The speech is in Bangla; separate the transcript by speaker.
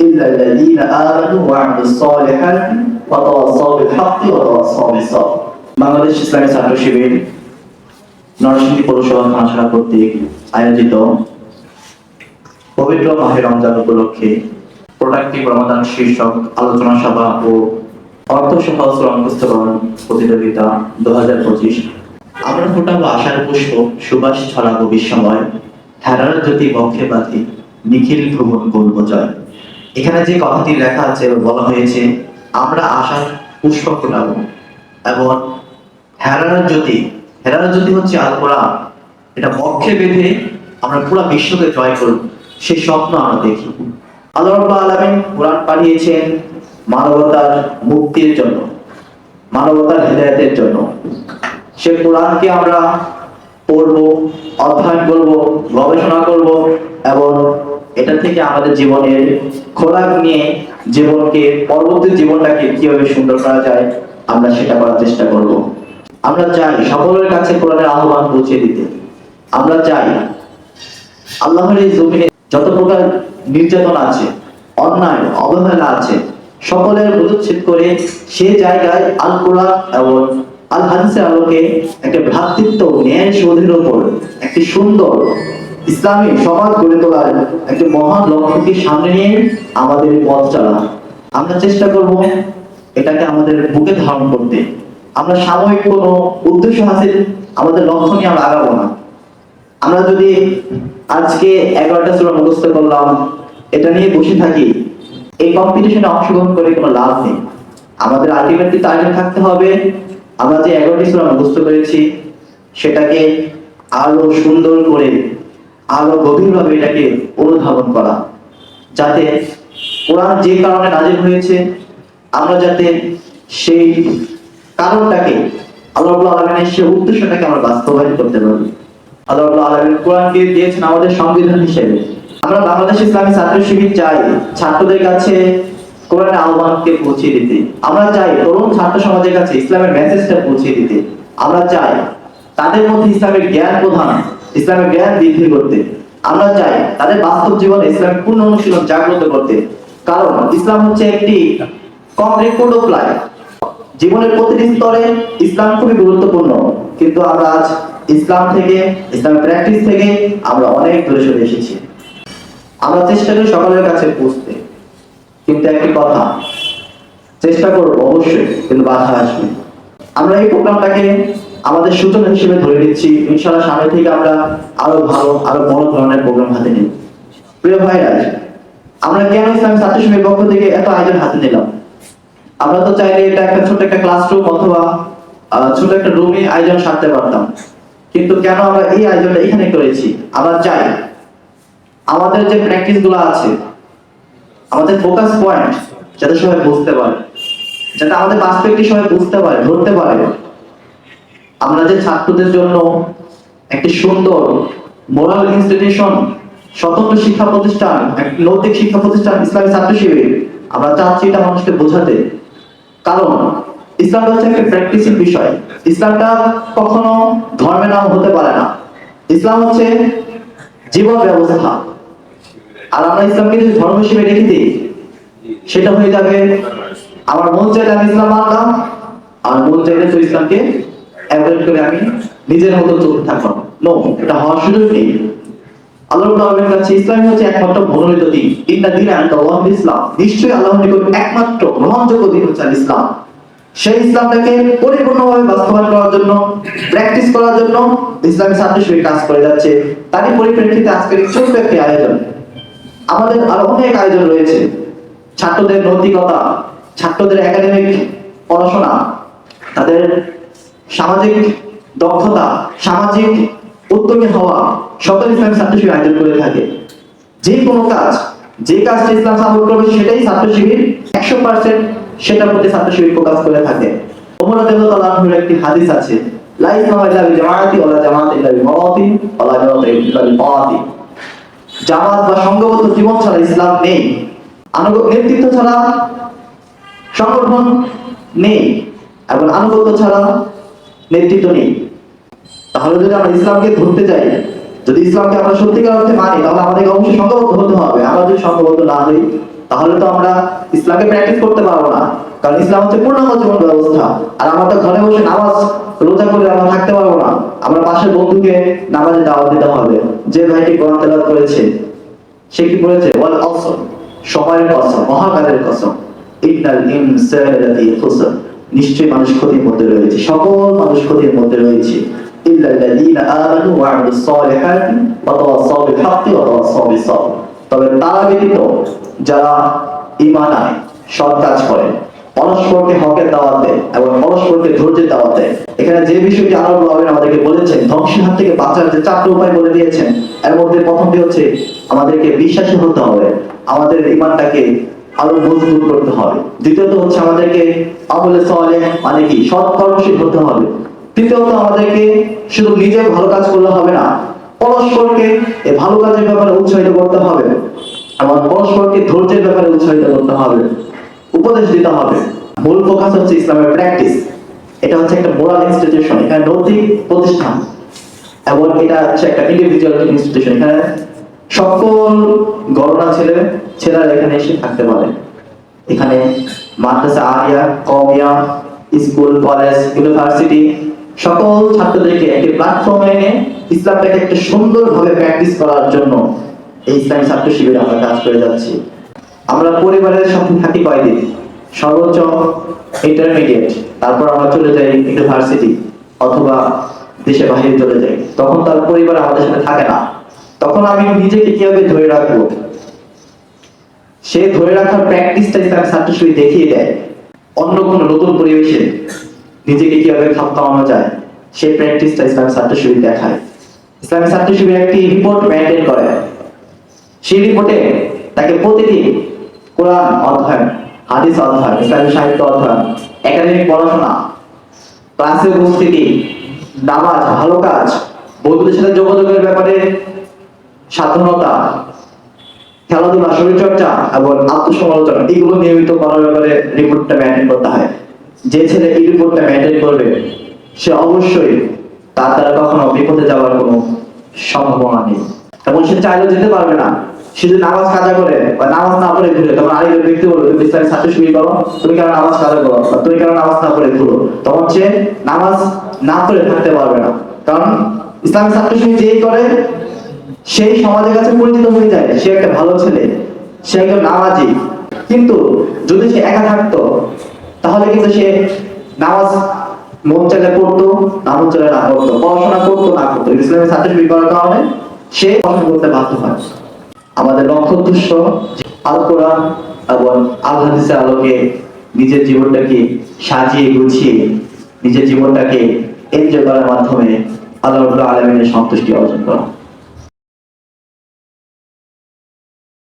Speaker 1: إلا الذين آمنوا وعملوا الصالحات وتواصوا بالحق وتواصوا بالصبر বাংলাদেশ ইসলামী ছাত্র শিবির নরসিংদী পৌরসভা থানাশালা কর্তৃক আয়োজিত পবিত্র মাহে রমজান উপলক্ষে প্রোডাক্টিভ রমাদান শীর্ষক আলোচনা সভা ও অর্থ সহ শ্রম পুস্তকরণ প্রতিযোগিতা দু হাজার পঁচিশ আমরা ফোটাবো আশার পুষ্প সুবাস ছড়াবো বিশ্বময় ধারার জ্যোতি বক্ষে বাঁধি নিখিল ভ্রমণ করবো জয় এখানে যে কথাটি লেখা আছে বলা হয়েছে, আমরা আশার পুষ্প ফোটাবো এবং হেরার জ্যোতি হেরার জ্যোতি হচ্ছে আল কোরআন এটা বক্ষে বেঁধে আমরা পুরো বিশ্বকে জয় করব। সেই স্বপ্ন আমরা দেখি। আল্লাহ আলামিন কোরআন পাঠিয়েছেন মানবতার মুক্তির জন্য, মানবতার হেদায়েতের জন্য। সে কোরআনকে আমরা পড়ব, অধ্যয়ন করব, গবেষণা করব এবং এটা থেকে আমাদের জীবনের খোরাক নিয়ে জীবনকে, পরবর্তী জীবনটাকে কীভাবে সুন্দর করা যায়, আমরা সেটা করার চেষ্টা করব। আমরা চাই সকলের কাছে কোরআনের আহ্বান পৌঁছে দিতে। আমরা চাই আল্লাহর এই জমিনে যত প্রকার নির্যাতন আছে, অন্যায়, অবহেলা আছে, সকলের পদচ্ছেদ করে সে জায়গায় আল কোরআন এবং আল হাদিসের আলোকে একটা ভ্রাতৃত্ব ন্যায় শোধের উপর, একটি সুন্দর ইসলামী সমাজ গড়ে তোলার একটা মহান লক্ষ্যকে সামনে নিয়ে আমাদের পথ চলা। আমরা চেষ্টা করব এটাকে আমাদের বুকে ধারণ করতে। আমরা সাময়িক কোনো উদ্দেশ্য হাসিল আমাদের লক্ষ্য নিয়ে আমরা আগাবো না। আমরা যদি আজকে এগারোটা সুরা মুখস্থ করলাম, এটা নিয়ে বসে থাকি, এই কম্পিটিশনে অংশগ্রহণ করে কোনো লাভ নেই। আমাদের আলটিমেটলি টার্গেট থাকতে হবে, আমরা যে এগারোটি সুরা মুখস্থ করেছি, সেটাকে আরও সুন্দর করে আরও গভীরভাবে এটাকে অনুধাবন করা। যাতে কোরআন যে কারণে নাজিল হয়েছে, আমরা যাতে সেই কারণটাকে আল্লাহ উদ্দেশ্যটাকে আমরা বাস্তবায়ন করতে পারি। আল্লাহ কোরআনকে দিয়েছেন আমাদের সংবিধান হিসেবে। আমরা বাংলাদেশ ইসলামী ছাত্র শিবির চাই ছাত্রদের কাছে কোরআনের আহ্বানকে পৌঁছে দিতে। আমরা চাই তরুণ ছাত্র সমাজের কাছে ইসলামের মেসেজটা পৌঁছে দিতে। আমরা চাই তাদের মধ্যে ইসলামের জ্ঞান প্রধান ইসলামের জ্ঞান বৃদ্ধি করতে। আমরা চাই তাদের বাস্তব জীবনে ইসলামের পূর্ণ অনুশীলন জাগ্রত করতে। কারণ ইসলাম হচ্ছে একটি কমপ্লিট কোড অফ লাইফ। জীবনের প্রতিটি স্তরে ইসলাম খুবই গুরুত্বপূর্ণ। কিন্তু আমরা আজ ইসলাম থেকে, ইসলামের প্র্যাকটিস থেকে আমরা অনেক দূরে সরে এসেছি। আমরা চেষ্টা করি সকলের কাছে পৌঁছতে। কিন্তু একটি কথা, চেষ্টা করব অবশ্যই, কিন্তু বাধা আসবে। আমরা এই প্রোগ্রামটাকে আমাদের সূচনা হিসেবে ধরে নিচ্ছি, ইনশাআল্লাহ সামনে থেকে আমরা আরও ভালো, আরও বড় ধরনের প্রোগ্রাম হাতে নিই প্রিয় ভাইরা, আমরা কেন ইসলামী ছাত্র শিবিরের পক্ষ থেকে এত আয়োজন হাতে নিলাম? আমরা তো চাইলে এটা একটা ছোট একটা ক্লাসরুম অথবা ছোট একটা রুমে আয়োজন সারতে পারতাম। কিন্তু কেন আমরা এই আয়োজনটা এখানে করেছি? আমরা চাই আমাদের যে প্র্যাকটিসগুলো আছে, আমাদের ফোকাস পয়েন্ট যাতে সবাই বুঝতে পারে, যাতে আমাদের পার্সপেক্টিভ সবাই বুঝতে পারে, ধরতে পারে। আমরা যে ছাত্রদের জন্য একটি সুন্দর মোরাল ইনস্টিটিউশন স্বতন্ত্র শিক্ষা প্রতিষ্ঠান নৈতিক শিক্ষা প্রতিষ্ঠান, ইসলামী ছাত্র শিবির, আমরা চাচ্ছি এটা মানুষকে বোঝাতে। কারণ ইসলামটা হচ্ছে একটা প্র্যাকটিসিং বিষয়। ইসলামটা কখনো ধর্মের নাম হতে পারে না। ইসলাম হচ্ছে জীবন ব্যবস্থা। আর আমরা ইসলামকে যদি ধর্ম হিসেবে রেখে দিই, সেটা হয়ে যাবে, আমার মন চাইলে আমি ইসলাম মানলাম আর মন চাইলে তো ইসলামকে অ্যাভয়েড করে আমি নিজের মতো চলতে থাকলাম নো এটা হওয়ার সুযোগ নেই। আল্লাহ কাছে ইসলাম হচ্ছে একমাত্র মনোনীত দিন। দিন আল্লাহ ইসলাম। নিশ্চয়ই নিকট একমাত্র গ্রহণযোগ্য দিন হচ্ছে ইসলাম। সেই ইসলামটাকে পরিপূর্ণভাবে বাস্তবায়ন করার জন্য প্র্যাকটিস করার জন্য ইসলামী ছাত্র শিবির কাজ করে যাচ্ছে। তারই পরিপ্রেক্ষিতে আজকের ছোট্ট একটি আয়োজন। আমাদের আরও অনেক আয়োজন রয়েছে। ছাত্রদের নৈতিকতা, ছাত্রদের একাডেমিক পড়াশোনা, তাদের সামাজিক দক্ষতা, সামাজিক উদ্যোগী হওয়া সকল ইসলামী ছাত্র শিবির আয়োজন করে থাকে। যে কোনো কাজ, যে কাজটা ইসলাম সাপোর্ট করবে সেটাই ছাত্র শিবির একশো পার্সেন্ট সেটার প্রতি ছাত্র শিবির ফোকাস করে থাকে। ওমর রাদিয়াল্লাহু একটি হাদিস আছে জামাত আনুগত্য ছাড়া নেতৃত্ব নেই। তাহলে যদি আমরা ইসলামকে ধরতে চাই, যদি ইসলামকে আমরা সত্যিকার অর্থে মানি, তাহলে আমাদেরকে অবশ্যই সংঘবদ্ধ হতে হবে। আমরা যদি সংঘবদ্ধ না হই, তাহলে তো আমরা ইসলামকে প্র্যাকটিস করতে পারব না। কারণ ইসলাম হচ্ছে পূর্ণাঙ্গ জীবন ব্যবস্থা। আর আমরা তো ঘরে বসে নামাজ, রোজা করে আমরা থাকতে পারব না। আমরা পাশের বন্ধুকে নামাজে দাওয়াত দিতে হবে। যে ভাইটি কোরআন তেলাওয়াত করেছে, সে কি বলেছে ওয়াল আসর সময়ের কসম, মহাকালের কসম। ইন্নাল ইনসানা খুসর। নিশ্চয়ই মানুষ ক্ষতির মধ্যে রয়েছে। সকল মানুষ ক্ষতির মধ্যে রয়েছে। তবে তারা ব্যতীত যারা সৎ কাজ করে, পরস্পরকে হকের দাওয়াত দেয় এবং পরস্পরকে ধৈর্যের দাওয়াত দেয়। এখানে যে বিষয়টি রবেন আমাদেরকে বলেছেন, ধ্বংসের হাত থেকে বাঁচার যে চারটি উপায় বলে দিয়েছেন, এর মধ্যে প্রথমটি হচ্ছে, আমাদেরকে বিশ্বাসী হতে হবে। আমাদের ইমানটাকে আরও মজবুত করতে হবে। দ্বিতীয়ত হচ্ছে আমাদেরকে আমলে সওয়ালে মানে কি? সৎ কর্মশীল হতে হবে। তৃতীয়ত আমাদেরকে শুধু নিজে ভালো কাজ করলে হবে না, পরস্পরকে এই ভালো কাজের ব্যাপারে উৎসাহিত করতে হবে। এবং পরস্পরকে ধৈর্যের ব্যাপারে উৎসাহিত করতে হবে। উপদেশ দিতে হবে। মূল ফোকাস হচ্ছে ইসলামের প্র্যাকটিস। এটা হচ্ছে একটা মোরাল ইনস্টিটিউশন, এখানে নৈতিক প্রতিষ্ঠান। এবং এটা হচ্ছে একটা ইন্ডিভিজুয়াল ইনস্টিটিউশন এখানে সকল গণনা ছেলে ছেলেরা এখানে এসে থাকতে পারে। এখানে মাদ্রাসা, আরিয়া কমিয়া স্কুল, কলেজ, ইউনিভার্সিটি সকল ছাত্রদেরকে একটি প্ল্যাটফর্মে এনে ইসলামটাকে একটা সুন্দরভাবে প্র্যাকটিস করার জন্য এই ইসলামী ছাত্র শিবিরে আমরা কাজ করে যাচ্ছি। আমরা পরিবারের সাথে থাকি কয়দিন? সর্বোচ্চ ইন্টারমিডিয়েট তারপর আমরা চলে যাই ইউনিভার্সিটি অথবা দেশে বাইরে চলে যাই। তখন তার পরিবার আমাদের সাথে থাকে না। তখন আমি নিজেকে কীভাবে ধরে রাখব? সে ধরে রাখার প্র্যাকটিসটা ইসলামী ছাত্র শিবির দেখিয়ে দেয়, অন্য কোনো নতুন পরিবেশে নিজেকে কীভাবে খাপ খাওয়ানো যায় সেই প্র্যাকটিসটা ইসলামী ছাত্র শিবির দেখায়। ইসলামী ছাত্র শিবির একটি রিপোর্ট মেনটেন করে। সেই রিপোর্টে তাকে প্রতিদিন কোরআন অধ্যয়ন, হাদিস অধ্যয়ন, ইসলামী সাহিত্য অধ্যয়ন একাডেমিক পড়াশোনা ক্লাসে উপস্থিতি, নামাজ, ভালো কাজ, বন্ধুদের সাথে যোগাযোগের ব্যাপারে সাধনতা খেলাধুলা, শরীরচর্চা এবং আত্মসমালোচনা এগুলো নিয়মিত করার ব্যাপারে রিপোর্টটা মেনটেন করতে হয়। যে ছেলে এই রিপোর্টটা মেনটেন করবে, সে অবশ্যই তার দ্বারা কখনো বিপদে যাওয়ার কোনো সম্ভাবনা নেই। এবং সে চাইলেও যেতে পারবে না। সে যদি নামাজ কাজা করে বা নামাজ না পড়ে ঘুরে, তখন আরেকজন ব্যক্তি বলবে, তুমি ইসলামের ছাত্র শিবির করো, তুমি কেন নামাজ কাজা করো? বা তুমি কেন নামাজ না পড়ে ঘুরো? তখন সে নামাজ না পড়ে থাকতে পারবে না। কারণ ইসলামের ছাত্র শিবির যেই করে সেই সমাজের কাছে পরিচিত হয়ে যায়, সে একটা ভালো ছেলে, সে একজন নামাজি, কিন্তু যদি সে একা থাকতো, তাহলে কিন্তু সে নামাজ মন চাইলে পড়তো না মন চাইলে না পড়তো, পড়াশোনা করতো, না করতো। ইসলামের শিবির করার কারণে সে পড়াশোনা করতে বাধ্য হয়। আমাদের লক্ষ্য উদ্দেশ্য আল কোরআন এবং আল হাদিসের আলোকে নিজের জীবনটাকে সাজিয়ে গুছিয়ে নিজের জীবনটাকে এনজয় করার মাধ্যমে আল্লাহ আলমিনের সন্তুষ্টি অর্জন করা।